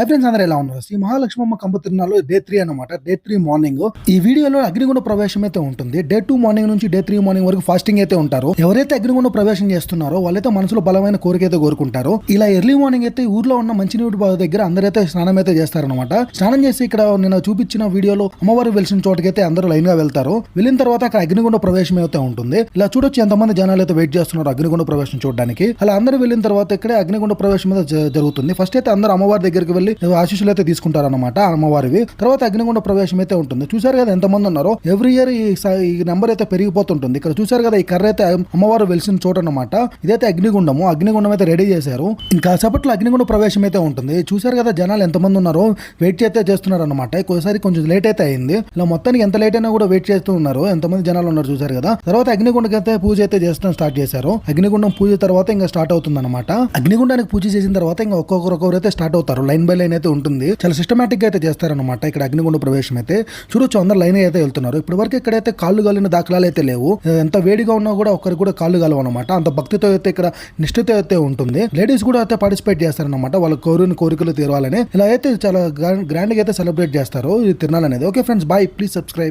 Hi friends అందరూ ఎలా ఉన్నారు? శ్రీ మహాలక్ష్మమ్మ కంప తిరునాలు డే త్రీ అనమాట డే త్రీ మార్నింగ్ ఈ వీడియోలో అగ్నిగుండ ప్రవేశం అయితే ఉంటుంది. డే టూ మార్నింగ్ నుంచి డే త్రీ మార్నింగ్ వరకు ఫాస్టింగ్ అయితే ఉంటారు. ఎవరైతే అగ్నిగుండ ప్రవేశం చేస్తున్నారో వాళ్ళైతే మనసులో బలమైన కోరిక అయితే కోరుకుంటారు. ఇలా ఎర్లీ మార్నింగ్ అయితే ఊర్లో ఉన్న మంచినీటి బావి దగ్గర అందరైతే స్నానం అయితే చేస్తారనమాట స్నానం చేసి ఇక్కడ నేను చూపించిన వీడియోలో అమ్మవారు వెలిసిన చోటకైతే అందరూ లైన్గా వెళ్తారు. వెళ్ళిన తర్వాత అక్కడ అగ్నిగుండ ప్రవేశం అయితే ఉంటుంది. ఇలా చూడొచ్చు ఎంతమంది జనాలు అయితే వెయిట్ చేస్తున్నారు అగ్నిగుండ ప్రవేశం చూడడానికి. అలా అందరూ వెళ్ళిన తర్వాత ఇక్కడే అగ్నిగుండ ప్రవేశం అయితే జరుగుతుంది. ఫస్ట్ అయితే అందరూ అమ్మవారి దగ్గరికి వెళ్ళి ఆశీస్సులు అయితే తీసుకుంటారన్నమాట ఆ అమ్మవారివి. తర్వాత అగ్నిగుండ ప్రవేశం అయితే ఉంటుంది. చూసారు కదా ఎంతమంది ఉన్నారో? ఎవ్రీ ఇయర్ ఈ ఈ నెంబర్ అయితే పెరిగిపోతుంటుంది. ఇక్కడ చూసారు కదా ఈ కర్ర అయితే అమ్మవారు వెలిసిన చోట అనమాట ఇదైతే అగ్నిగుండము. అగ్నిగుండం అయితే రెడీ చేశారు. ఇంకా సేపట్లో అగ్నిగుండ ప్రవేశం అయితే ఉంటుంది. చూసారు కదా జనాలు ఎంతమంది ఉన్నారో? వెయిట్ అయితే చేస్తున్నారు అనమాట ఒకసారి కొంచెం లేట్ అయితే అయింది. ఇలా మొత్తానికి ఎంత లేట్ అయినా కూడా వెయిట్ చేస్తూ ఉన్నారు. ఎంతమంది జనాలు ఉన్నారు చూసారు కదా? తర్వాత అగ్నిగుండకి అయితే పూజ అయితే చేస్తాం స్టార్ట్ చేశారు. అగ్నిగుండం పూజ తర్వాత ఇంకా స్టార్ట్ అవుతుంది అనమాట అగ్నిగుండానికి పూజ చేసిన తర్వాత ఇంకా ఒక్కొక్కరు ఒక్కొక్కరు అయితే స్టార్ట్ అవుతారు. లైన్ బై లైన్ అయితే ఉంటుంది. చాలా సిస్టమేటిక్గా అయితే చేస్తారనమాట ఇక్కడ అగ్నిగుండ ప్రవేశం అయితే. చూడొచ్చు అందరు లైన్ అయితే వెళ్తున్నారు. ఇప్పటి వరకు ఇక్కడైతే కాళ్ళు గాలిన దాఖలాలు అయితే లేవు. ఎంత వేడిగా ఉన్నా కూడా ఒకరికి కూడా కాళ్ళు గాలవు అనమాట అంత భక్తితో అయితే ఇక్కడ నిష్ఠతో అయితే ఉంటుంది. లేడీస్ కూడా అయితే పార్టిసిపేట్ చేస్తారనమాట వాళ్ళ కోరిన కోరికలు తీరవాలని ఇలా అయితే చాలా గ్రాండ్గా అయితే సెలబ్రేట్ చేస్తారు. ఈ తిరునాళ్ళు అనేది okay friends bye please subscribe